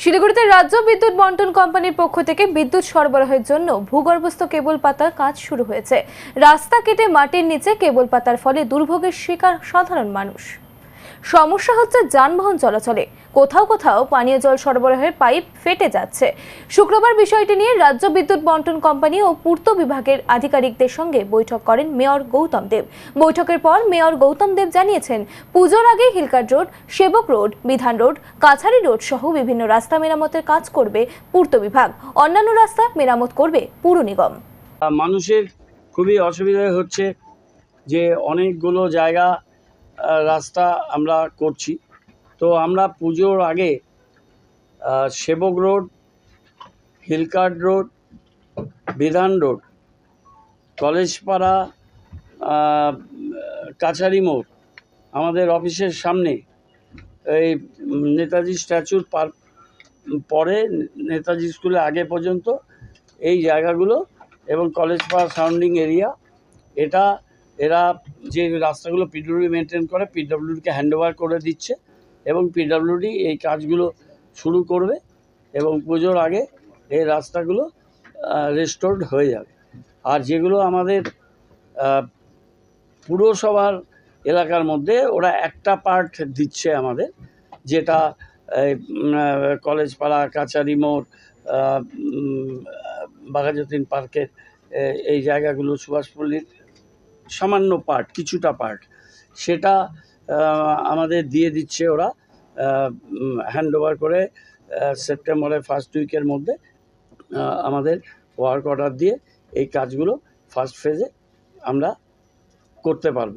শিলিগুড়িতে রাজ্য বিদ্যুৎ বন্টন কোম্পানির পক্ষ থেকে বিদ্যুৎ সরবরাহের জন্য ভূগর্ভস্থ কেবল পাতার কাজ শুরু হয়েছে। রাস্তা কেটে মাটির নিচে কেবল পাতার ফলে দুর্ভোগের শিকার সাধারণ মানুষ। সমস্যা হচ্ছে যানবাহন চলাচলে। কোথাও কোথাও পানীয় জল সরবরাহের পাইপ ফেটে যাচ্ছে। শুক্রবার বিষয়টি নিয়ে রাজ্য বিদ্যুৎ বন্টন কোম্পানি ও পূর্ত বিভাগের আধিকারিকদের সঙ্গে বৈঠক করেন মেয়র গৌতম দেব। বৈঠকের পর মেয়র গৌতম দেব জানিয়েছেন, পুজোর আগে Hill Cart Road, Sevoke Road, Bidhan Road, Kachari Road সহ বিভিন্ন রাস্তা মেরামতের কাজ করবে পূর্ত বিভাগ। অন্যান্য রাস্তা মেরামত করবে পুর নিগম। মানুষের খুবই অসুবিধা হচ্ছে যে অনেকগুলো জায়গা রাস্তা আমরা করছি। তো আমরা পুজোর আগে Sevoke Road Hill Cart Road, Bidhan Road, Collegepara Kachari মোড়, আমাদের অফিসের সামনে এই নেতাজি স্ট্যাচুর পার, পরে নেতাজি স্কুলে আগে পর্যন্ত এই জায়গাগুলো এবং কলেজ পাড়া সারাউন্ডিং এরিয়া, এটা এরা যে রাস্তাগুলো পিডব্লিউডি মেনটেন করে পিডব্লিউডিকে হ্যান্ড ওভার করে দিচ্ছে এবং পিডব্লিউডি এই কাজগুলো শুরু করবে এবং পুজোর আগে এই রাস্তাগুলো রেস্টোর্ড হয়ে যাবে। আর যেগুলো আমাদের পুরসভার এলাকার মধ্যে ওরা একটা পার্ট দিচ্ছে আমাদের যেটা আহ, কলেজপাড়া কাচারি মোড় বাঘাযতীন পার্কের এই জায়গাগুলো সুভাষপল্লীর সামান্য পার্ট কিছুটা পার্ট সেটা আমাদের দিয়ে দিচ্ছে ওরা হ্যান্ড ওভার করে সেপ্টেম্বরের ফার্স্ট উইকের মধ্যে আমাদের ওয়ার্ক অর্ডার দিয়ে এই কাজগুলো ফার্স্ট ফেজে আমরা করতে পারব।